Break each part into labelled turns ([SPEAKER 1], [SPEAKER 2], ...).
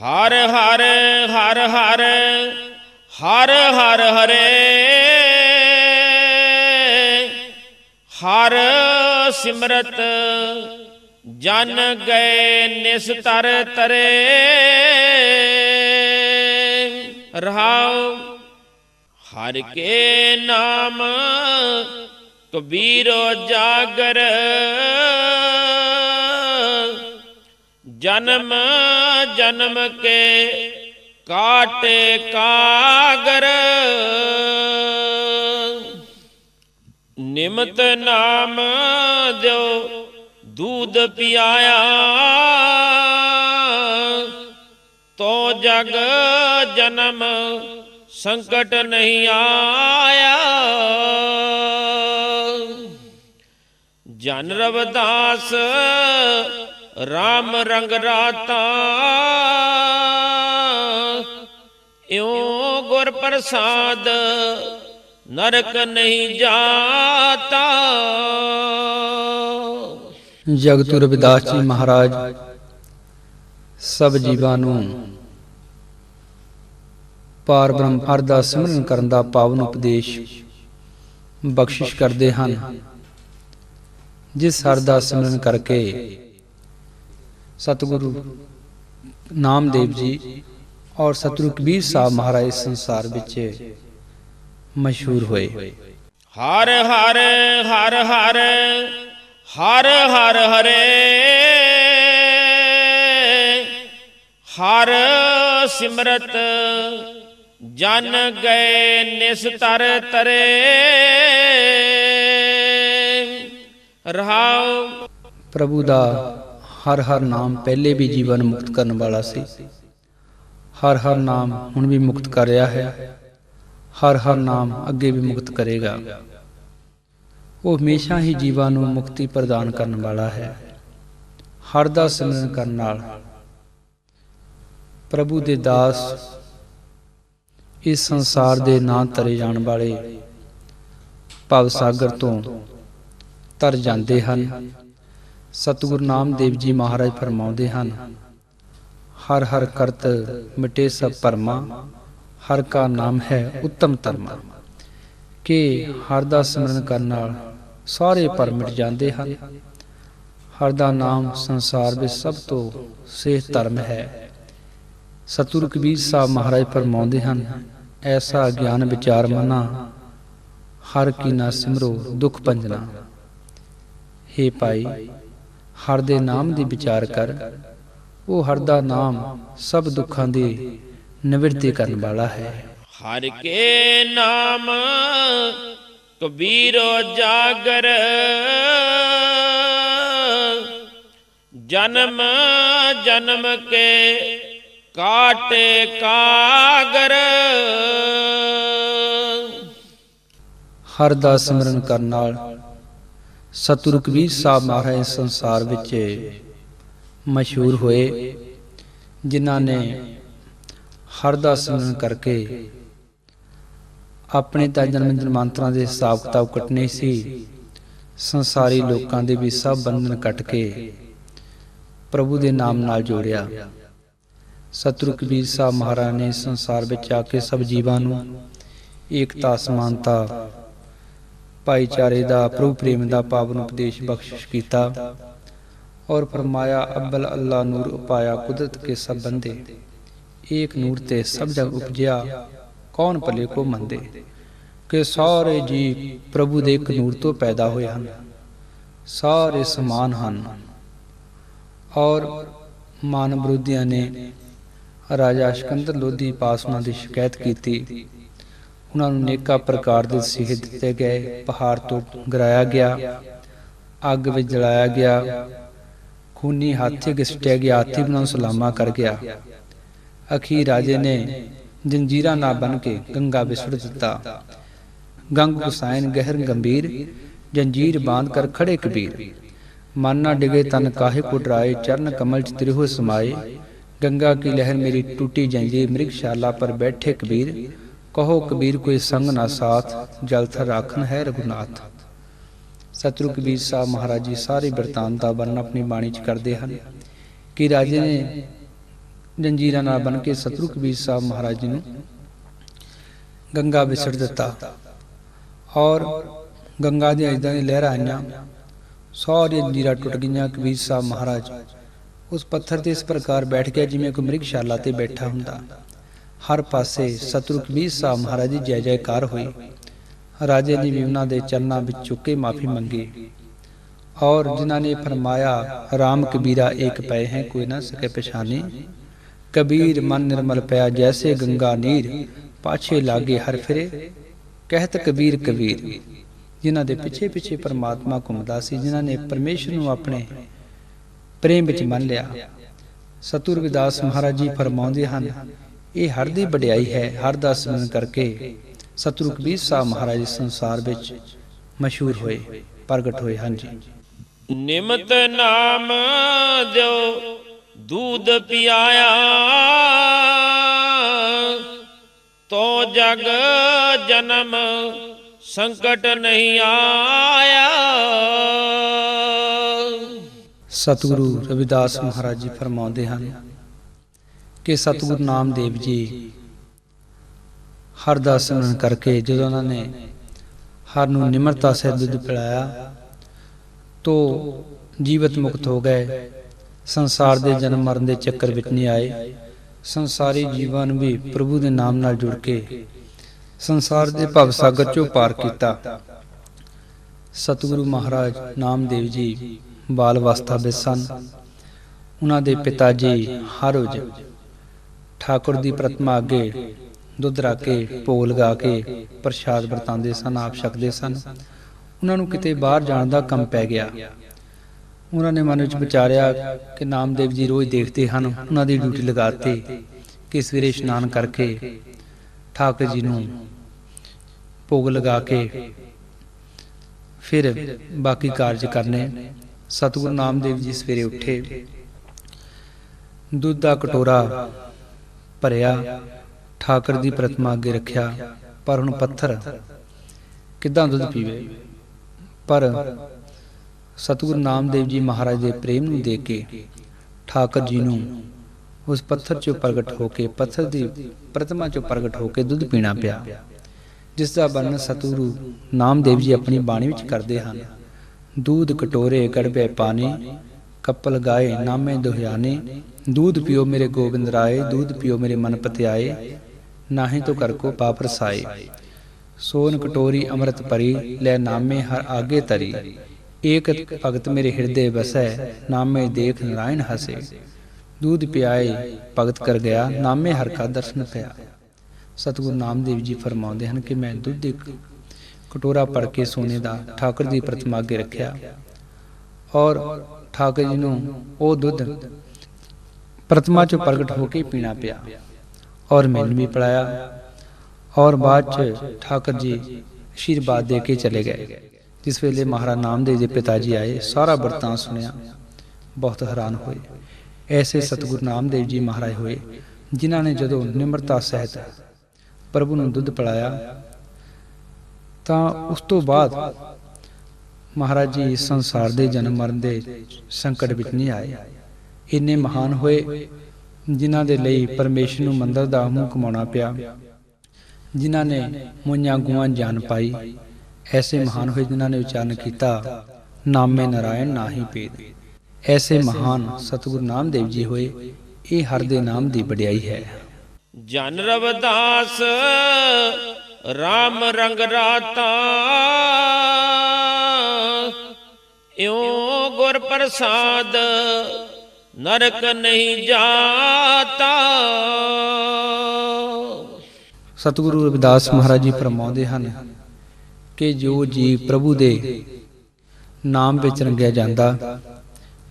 [SPEAKER 1] ਹਰ ਹਰ ਹਰ ਹਰ ਹਰ ਹਰ ਹਰੇ ਹਰ ਸਿਮਰਤ ਜਨ ਗਏ ਨਿਸਤਰ ਤਰੇ ਰਹਾਉ ਹਰ ਕੇ ਨਾਮ ਕਬੀਰੋ ਜਾਗਰ ਜਨਮ ਜਨਮ ਕੇ ਕਾਟੇ ਕਾਗਰ। ਨਿਮਤ ਨਾਮ ਦਿਓ ਦੂਧ ਪਿਆਇਆ। ਤੋ ਜਗ ਜਨਮ ਸੰਕਟ ਨਹੀਂ ਆਇਆ। ਜਨ ਰਵਦਾਸ RAM ਰੰਗ ਰਾਤਾ। ਇਉ ਗੁਰ ਪ੍ਰਸਾਦ ਨਰਕ ਨਹੀਂ ਜਾਤਾ।
[SPEAKER 2] ਜਗਤੁ ਰਵਿਦਾਸ ਜੀ ਮਹਾਰਾਜ, ਸਭ ਜੀਵਾਂ ਨੂੰ ਪਾਰ ਬ੍ਰਹਮ ਹਰ ਦਾ ਸਿਮਰਨ ਕਰਨ ਦਾ ਪਾਵਨ ਉਪਦੇਸ਼ ਬਖਸ਼ਿਸ਼ ਕਰਦੇ ਹਨ। ਜਿਸ ਹਰ ਦਾ ਸਿਮਰਨ ਕਰਕੇ ਸਤਿਗੁਰੂ ਨਾਮਦੇਵ ਜੀ ਔਰ ਸਤਿਗੁਰੂ ਕਬੀਰ ਸਾਹਿਬ ਮਹਾਰਾਜ ਇਸ ਸੰਸਾਰ ਵਿੱਚ ਮਸ਼ਹੂਰ ਹੋਏ
[SPEAKER 1] ਹਰ ਹਰ ਹਰ ਹਰ ਹਰ ਹਰ ਹਰੇ ਹਰ ਸਿਮਰਤ ਜਨ ਗਏ ਨਿਸਤਰ ਤਰੇ ਰਹਾਉ
[SPEAKER 2] ਪ੍ਰਭੂ ਦਾ ਹਰ ਹਰ ਨਾਮ ਪਹਿਲੇ ਵੀ ਜੀਵਨ ਮੁਕਤ ਕਰਨ ਵਾਲਾ ਸੀ। ਹਰ ਹਰ ਨਾਮ ਹੁਣ ਵੀ ਮੁਕਤ ਕਰ ਰਿਹਾ ਹੈ। ਹਰ ਹਰ ਨਾਮ ਅੱਗੇ ਵੀ ਮੁਕਤ ਕਰੇਗਾ। ਉਹ ਹਮੇਸ਼ਾ ਹੀ ਜੀਵਾਂ ਨੂੰ ਮੁਕਤੀ ਪ੍ਰਦਾਨ ਕਰਨ ਵਾਲਾ ਹੈ। ਹਰ ਦਾ ਸਿਮਰਨ ਕਰਨ ਨਾਲ। ਪ੍ਰਭੂ ਦੇ ਦਾਸ ਇਸ ਸੰਸਾਰ ਦੇ ਨਾਂ ਤਰੇ ਜਾਣ ਵਾਲੇ ਭਵ ਸਾਗਰ ਤੋਂ ਤਰ ਜਾਂਦੇ ਹਨ। ਸਤਿਗੁਰੂ ਨਾਮਦੇਵ ਜੀ ਮਹਾਰਾਜ ਫਰਮਾਉਂਦੇ ਹਨ, ਹਰ ਹਰ ਕਰਤ ਮਿਟੇ ਸਭ ਪਰਮਾ, ਹਰ ਕਾ ਨਾਮ ਹੈ ਉੱਤਮ ਧਰਮ। ਕਿ ਹਰ ਦਾ ਸਿਮਰਨ ਕਰਨ ਨਾਲ ਸਾਰੇ ਪਰ ਮਿਟ ਜਾਂਦੇ ਹਨ। ਹਰ ਦਾ ਨਾਮ ਸੰਸਾਰ ਵਿੱਚ ਸਭ ਤੋਂ ਸੇਧ ਧਰਮ ਹੈ। ਸਤਿਗੁਰੂ ਕਬੀਰ ਸਾਹਿਬ ਮਹਾਰਾਜ ਫਰਮਾਉਂਦੇ ਹਨ, ਐਸਾ ਗਿਆਨ ਵਿਚਾਰ ਮਨਾ, ਹਰ ਕੀ ਨਾ ਸਿਮਰੋ ਦੁਖ ਪੰਜਨਾ ਹੇ ਭਾਈ ਹਰ ਦੇ ਨਾਮ ਦੀ ਵਿਚਾਰ ਕਰ। ਉਹ ਹਰ ਦਾ ਨਾਮ ਸਭ ਦੁੱਖਾਂ ਦੀ ਨਿਵਰਤੀ ਕਰਨ ਵਾਲਾ ਹੈ।
[SPEAKER 1] ਹਰ ਕੇ ਨਾਮ ਕਬੀਰੋ ਜਾਗਰ। ਜਨਮ ਜਨਮ ਕੇ ਕਾਟੇ ਕਾਗਰ।
[SPEAKER 2] ਹਰ ਦਾ ਸਿਮਰਨ ਕਰਨ ਨਾਲ ਸਤਿਗੁਰੂ ਕਬੀਰ ਸਾਹਿਬ ਮਹਾਰਾਜ ਸੰਸਾਰ ਵਿੱਚ ਮਸ਼ਹੂਰ ਹੋਏ, ਜਿਨ੍ਹਾਂ ਨੇ ਹਰ ਦਾ ਸਿਮਰਨ ਕਰਕੇ ਆਪਣੇ ਤਾਂ ਜਨਮ ਜਨਮਾਂਤਰਾਂ ਦੇ ਹਿਸਾਬ ਕਿਤਾਬ ਕੱਟਨੇ ਸੀ, ਸੰਸਾਰੀ ਲੋਕਾਂ ਦੇ ਵੀ ਸਭ ਬੰਧਨ ਕੱਟ ਕੇ ਪ੍ਰਭੂ ਦੇ ਨਾਮ ਨਾਲ ਜੋੜਿਆ। ਸਤਿਗੁਰੂ ਕਬੀਰ ਸਾਹਿਬ ਮਹਾਰਾਜ ਨੇ ਸੰਸਾਰ ਵਿੱਚ ਆ ਕੇ ਸਭ ਜੀਵਾਂ ਨੂੰ ਏਕਤਾ, ਸਮਾਨਤਾ ਭਾਈਚਾਰੇ ਦਾ, ਪ੍ਰਭੂ ਪ੍ਰੇਮ ਦਾ ਪਾਵਨ ਉਪਦੇਸ਼ ਬਖਸ਼ਿਸ਼ ਕੀਤਾ ਔਰ ਫਰਮਾਇਆ, ਅਬਲ ਅੱਲਾ ਨੂਰ ਉਪਾਇਆ ਕੁਦਰਤ ਕੇ ਸਭ ਬੰਦੇ। ਏਕ ਨੂਰ ਤੇ ਸਭ ਜਗ ਉਪਜਿਆ, ਕੌਣ ਭਲੇ ਕੋ ਮੰਦੇ? ਕਿ ਸਾਰੇ ਜੀ ਪ੍ਰਭੂ ਦੇ ਇੱਕ ਨੂਰ ਤੋਂ ਪੈਦਾ ਹੋਏ ਹਨ, ਸਾਰੇ ਸਮਾਨ ਹਨ। ਔਰ ਮਾਨਵ ਵਿਰੋਧੀਆਂ ਨੇ ਰਾਜਾ ਸਿਕੰਦਰ ਲੋਧੀ ਪਾਸ ਉਹਨਾਂ ਦੀ ਸ਼ਿਕਾਇਤ ਕੀਤੀ ਉਹਨਾਂ ਨੂੰ ਨੇਕਾ ਪ੍ਰਕਾਰ ਦੇ ਸਿਹਤ ਦਿੱਤੇ ਗਏ, ਪਹਾੜ ਤੋਂ ਗਿਰਾਇਆ ਗਿਆ, ਅੱਗ ਵਿੱਚ ਜਲਾਇਆ ਗਿਆ, ਖੂਨੀ ਹਾਥੀ ਘਿਸਟਿਆ ਗਿਆ, ਹਾਥੀ ਨੂੰ ਸਲਾਮਾ ਕਰ ਗਿਆ। ਅਖੀਰ ਰਾਜੇ ਨੇ ਜੰਜੀਰਾਂ ਨਾਲ ਬਨ ਕੇ ਗੰਗਾ ਵਿੱਚ ਦਿੱਤਾ। ਗੰਗ ਹੁਸੈਨ ਗਹਿਰ ਗੰਭੀਰ, ਜੰਜੀਰ ਬਾਂਧ ਕਰ ਖੜੇ ਕਬੀਰ। ਮਨ ਨਾ ਡਿਗੇ ਤਨ ਕਾਹੇ ਕੋ ਡਰਾਏ, ਚਰਨ ਕਮਲ ਚ ਤ੍ਰਿਹੁ ਸਮਾਏ। ਗੰਗਾ ਕੀ ਲਹਿਰ ਮੇਰੀ ਟੁੱਟੀ ਜੰਜੀਰ ਮ੍ਰਿਗਸ਼ਾਲਾ ਪਰ ਬੈਠੇ ਕਬੀਰ। ਕਹੋ ਕਬੀਰ ਕੋਈ ਸੰਗ ਨਾ ਸਾਥ ਜਲ ਥਰ ਰਾਖਨ ਹੈ ਰਘੁਨਾਥ ਸਤਿਗੁਰੂ ਕਬੀਰ ਸਾਹਿਬ ਮਹਾਰਾਜ ਜੀ ਸਾਰੇ ਬਿਰਤਾਂਤ ਦਾ ਵਰਣਨ ਆਪਣੀ ਬਾਣੀ ਚ ਕਰਦੇ ਹਨ ਕਿ ਰਾਜੇ ਨੇ ਜੰਜੀਰਾਂ ਨਾਲ ਬਨ ਕੇ ਸਤਿਗੁਰੂ ਕਬੀਰ ਸਾਹਿਬ ਮਹਾਰਾਜ ਜੀ ਨੂੰ ਗੰਗਾ ਵਿਸੜ ਦਿੱਤਾ ਔਰ ਗੰਗਾ ਦੀਆਂ ਇਦਾਂ ਦੀ ਲਹਿਰਾਂ ਆਈਆਂ ਸਾਰੀਆਂ ਜੰਜੀਰਾਂ ਟੁੱਟ ਗਈਆਂ ਕਬੀਰ ਸਾਹਿਬ ਮਹਾਰਾਜ ਉਸ ਪੱਥਰ ਤੇ ਇਸ ਪ੍ਰਕਾਰ ਬੈਠ ਗਿਆ ਜਿਵੇਂ ਕੋਈ ਮ੍ਰਿਗਸ਼ਾਲਾ ਤੇ ਬੈਠਾ ਹੁੰਦਾ ਹਰ ਪਾਸੇ ਸਤਿਗੁਰੂ ਕਬੀਰ ਸਾਹਿਬ ਮਹਾਰਾਜ ਦੀ ਜੈ ਜੈਕਾਰ ਹੋਈ। ਰਾਜੇ ਨੇ ਵੀ ਉਹਨਾਂ ਦੇ ਚਰਨਾਂ ਵਿੱਚ ਝੁੱਕੇ ਮਾਫੀ ਮੰਗੀ। ਔਰ ਜਿਨ੍ਹਾਂ ਨੇ ਫਰਮਾਇਆ RAM ਕਬੀਰਾ ਏਕ ਪਏ ਹੈ, ਕੋਈ ਨਾ ਸਕੇ ਪਛਾਨੇ ਕਬੀਰ ਮਨ ਨਿਰਮਲ ਪਿਆ, ਜੈਸੇ ਗੰਗਾ ਨੀਰ ਪਾਛੇ ਲਾਗੇ ਹਰ ਫਿਰੇ। ਕਹਿਤ ਕਬੀਰ ਜਿਨ੍ਹਾਂ ਦੇ ਪਿੱਛੇ ਪਿੱਛੇ ਪਰਮਾਤਮਾ ਘੁੰਮਦਾ ਸੀ, ਜਿਨ੍ਹਾਂ ਨੇ ਪਰਮੇਸ਼ਰ ਨੂੰ ਆਪਣੇ ਪ੍ਰੇਮ ਵਿੱਚ ਮੰਨ ਲਿਆ। ਸਤਿਗੁਰ ਵਿਦਾਸ ਮਹਾਰਾਜ ਜੀ ਫਰਮਾਉਂਦੇ ਹਨ ਇਹ ਹਰ ਦੀ ਵਡਿਆਈ ਹੈ ਹਰ ਦਾ ਸਿਮਰਨ ਕਰਕੇ। ਸਤਿਗੁਰੂ ਕਬੀਰ ਸਾਹਿਬ ਮਹਾਰਾਜ ਸੰਸਾਰ ਵਿੱਚ ਮਸ਼ਹੂਰ ਹੋਏ ਪ੍ਰਗਟ ਹੋਏ ਹਨ ਜੀ।
[SPEAKER 1] ਨਿਮਤ ਨਾਮ ਦਿਓ ਦੂਧ ਪਿਆਇਆ। ਤੋ ਜਗ ਜਨਮ ਸੰਕਟ ਨਹੀਂ ਆਇਆ।
[SPEAKER 2] ਸਤਿਗੁਰੂ ਰਵਿਦਾਸ ਮਹਾਰਾਜ ਜੀ ਫਰਮਾਉਂਦੇ ਹਨ ਕਿ ਸਤਿਗੁਰੂ ਨਾਮਦੇਵ ਜੀ ਹਰ ਦਾ ਸਿਮਰਨ ਕਰਕੇ ਜਦੋਂ ਉਹਨਾਂ ਨੇ ਹਰ ਨੂੰ ਨਿਮਰਤਾ ਸਹਿਤ ਦੁੱਧ ਪਿਲਾਇਆ, ਤੋ ਜੀਵਤ ਮੁਕਤ ਹੋ ਗਏ। ਸੰਸਾਰ ਦੇ ਜਨਮ ਮਰਨ ਦੇ ਚੱਕਰ ਵਿੱਚ ਨਹੀਂ ਆਏ। ਸੰਸਾਰੀ ਜੀਵਨ ਵੀ ਪ੍ਰਭੂ ਦੇ ਨਾਮ ਨਾਲ ਜੁੜ ਕੇ ਸੰਸਾਰ ਦੇ ਭਵ ਸਾਗਰ ਚੋਂ ਪਾਰ ਕੀਤਾ। ਸਤਿਗੁਰੂ ਮਹਾਰਾਜ ਨਾਮਦੇਵ ਜੀ ਬਾਲ ਅਵਸਥਾ ਵਿੱਚ ਸਨ। ਉਹਨਾਂ ਦੇ ਪਿਤਾ ਜੀ ਹਰੋਜ਼ ਠਾਕੁਰ ਦੀ ਪ੍ਰਤਿਮਾ ਅੱਗੇ ਦੁੱਧ ਰੱਖ ਕੇ, ਭੋਗ ਲਗਾ ਕੇ ਪ੍ਰਸ਼ਾਦ ਵਰਤਾਉਂਦੇ ਸਨ, ਆਪ ਛਕਦੇ ਸਨ। ਉਹਨਾਂ ਨੂੰ ਕਿਤੇ ਬਾਹਰ ਜਾਣ ਦਾ ਕੰਮ ਪੈ ਗਿਆ। ਉਹਨਾਂ ਨੇ ਮਨ ਵਿੱਚ ਵਿਚਾਰਿਆ ਕਿ ਨਾਮਦੇਵ ਜੀ ਰੋਜ਼ ਦੇਖਦੇ ਹਨ, ਉਹਨਾਂ ਦੀ ਡਿਊਟੀ ਲਗਾਤੀ ਕਿ ਸਵੇਰੇ ਇਸ਼ਨਾਨ ਕਰਕੇ ਠਾਕੁਰ ਜੀ ਨੂੰ ਭੋਗ ਲਗਾ ਕੇ ਫਿਰ ਬਾਕੀ ਕਾਰਜ ਕਰਨੇ। ਸਤਿਗੁਰੂ ਨਾਮਦੇਵ ਜੀ ਸਵੇਰੇ ਉੱਠੇ। ਦੁੱਧ ਦਾ ਕਟੋਰਾ ਭਰਿਆ, ਠਾਕਰ ਦੀ ਪ੍ਰਤਿਮਾ ਅੱਗੇ ਰੱਖਿਆ, ਪਰ ਹੁਣ ਪੱਥਰ ਕਿਦਾਂ ਦੁੱਧ ਪੀਵੇ? ਪਰ ਸਤਗੁਰ ਨਾਮਦੇਵ ਜੀ ਮਹਾਰਾਜ ਦੇ ਪ੍ਰੇਮ ਨੂੰ ਦੇਖ ਕੇ ਠਾਕਰ ਜੀ ਨੂੰ ਉਸ ਪੱਥਰ 'ਚੋਂ ਪ੍ਰਗਟ ਹੋ ਕੇ, ਪੱਥਰ ਦੀ ਪ੍ਰਤਿਮਾ 'ਚੋਂ ਪ੍ਰਗਟ ਹੋ ਕੇ ਦੁੱਧ ਪੀਣਾ ਪਿਆ, ਜਿਸ ਦਾ ਵਰਣਨ ਸਤਿਗੁਰੂ ਨਾਮਦੇਵ ਜੀ ਆਪਣੀ ਬਾਣੀ ਵਿੱਚ ਕਰਦੇ ਹਨ। ਦੁੱਧ ਕਟੋਰੇ ਗੜਬੇ ਪਾਣੀ कपल गाए नामे दुहियाने दूध पियो मेरे गोविंद राय दूध पियो मेरे मन पत्याए नाहि तो कर को पाप रसाए सोन कटोरी अमृत परी ले नामे हर आगे तरी एक भगत मेरे हृदय बसै नामे देख नारायण हसे दूध पियाए भगत कर गया नामे हर का दर्शन पया ਸਤਿਗੁਰੂ ਨਾਮਦੇਵ ਜੀ ਫਰਮਾਉਂਦੇ ਹਨ ਕਿ ਮੈਂ ਦੁੱਧ ਇੱਕ ਕਟੋਰਾ ਭਰ ਕੇ ਸੋਨੇ ਦਾ ਠਾਕੁਰ ਦੀ ਪ੍ਰਤਿਮਾ ਅੱਗੇ ਰੱਖਿਆ ਔਰ ਠਾਕੁਰ ਜੀ ਨੂੰ ਉਹ ਦੁੱਧ ਪ੍ਰਤਿਮਾ ਚੋਂ ਪ੍ਰਗਟ ਹੋ ਕੇ ਪੀਣਾ ਪਿਆ। ਔਰ ਮੈਨੂੰ ਵੀ ਪਿਲਾਇਆ। ਔਰ ਬਾਅਦ ਚ ਠਾਕੁਰ ਜੀ ਆਸ਼ੀਰਵਾਦ ਦੇ ਕੇ ਚਲੇ ਗਏ। ਜਿਸ ਵੇਲੇ ਮਹਾਰਾਜ ਨਾਮਦੇਵ ਦੇ ਪਿਤਾ ਜੀ ਆਏ, ਸਾਰਾ ਵਰਤਾਂ ਸੁਣਿਆ। ਬਹੁਤ ਹੈਰਾਨ ਹੋਏ। ਐਸੇ ਸਤਿਗੁਰੂ ਨਾਮਦੇਵ ਜੀ ਮਹਾਰਾਜ ਹੋਏ, ਜਿਨ੍ਹਾਂ ਨੇ ਜਦੋਂ ਨਿਮਰਤਾ ਸਹਿਤ ਪ੍ਰਭੂ ਨੂੰ ਦੁੱਧ ਪਿਲਾਇਆ, ਤਾਂ ਉਸ ਤੋਂ ਬਾਅਦ ਮਹਾਰਾਜ ਜੀ, ਇਸ ਸੰਸਾਰ ਦੇ ਜਨਮ ਮਰਨ ਦੇ ਸੰਕਟ ਵਿੱਚ ਨਹੀਂ ਆਏ। ਇੰਨੇ ਮਹਾਨ ਹੋਏ, ਜਿਨ੍ਹਾਂ ਦੇ ਲਈ ਪਰਮੇਸ਼ਰ ਨੂੰ ਮੰਦਰ ਦਾ ਮੂੰਹ ਕਮਾਉਣਾ ਪਿਆ, ਜਿਨ੍ਹਾਂ ਨੇ ਮੁੰਨਿਆ ਗੁਆਂ ਜਾਣ ਪਾਈ। ਐਸੇ ਮਹਾਨ ਹੋਏ ਜਿਨ੍ਹਾਂ ਨੇ ਉਚਾਰਨ ਕੀਤਾ, ਨਾਮੇ ਨਾਰਾਇਣ ਨਾਹੀ ਪੇਦ ਐਸੇ ਮਹਾਨ ਸਤਿਗੁਰੂ ਨਾਮਦੇਵ ਜੀ ਹੋਏ, ਇਹ ਹਰ ਦੇ ਨਾਮ ਦੀ ਵਡਿਆਈ ਹੈ।
[SPEAKER 1] ਜਨ ਰਵਦਾਸ RAM ਰੰਗ ਰਾਤਾ। ਇਉ ਗੁਰ ਪ੍ਰਸਾਦ ਨਰਕ ਨਹੀਂ ਜਾਤਾ।
[SPEAKER 2] ਸਤਿਗੁਰੂ ਰਵਿਦਾਸ ਮਹਾਰਾਜ ਜੀ ਫਰਮਾਉਂਦੇ ਹਨ ਕਿ ਜੋ ਜੀ ਪ੍ਰਭੂ ਦੇ ਨਾਮ ਵਿੱਚ ਰੰਗਿਆ ਜਾਂਦਾ,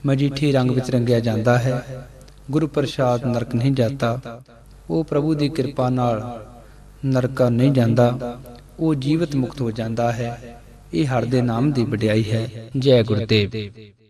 [SPEAKER 2] ਮਜੀਠੀ ਰੰਗ ਵਿੱਚ ਰੰਗਿਆ ਜਾਂਦਾ ਹੈ ਗੁਰੂ ਪ੍ਰਸਾਦ ਨਰਕ ਨਹੀਂ ਜਾਂਦਾ ਉਹ ਪ੍ਰਭੂ ਦੀ ਕਿਰਪਾ ਨਾਲ ਨਰਕਾ ਨਹੀਂ ਜਾਂਦਾ, ਉਹ ਜੀਵਤ ਮੁਕਤ ਹੋ ਜਾਂਦਾ ਹੈ। ਇਹ ਹਰ ਦੇ ਨਾਮ ਦੀ ਵਡਿਆਈ ਹੈ। ਜੈ ਗੁਰਦੇਵ।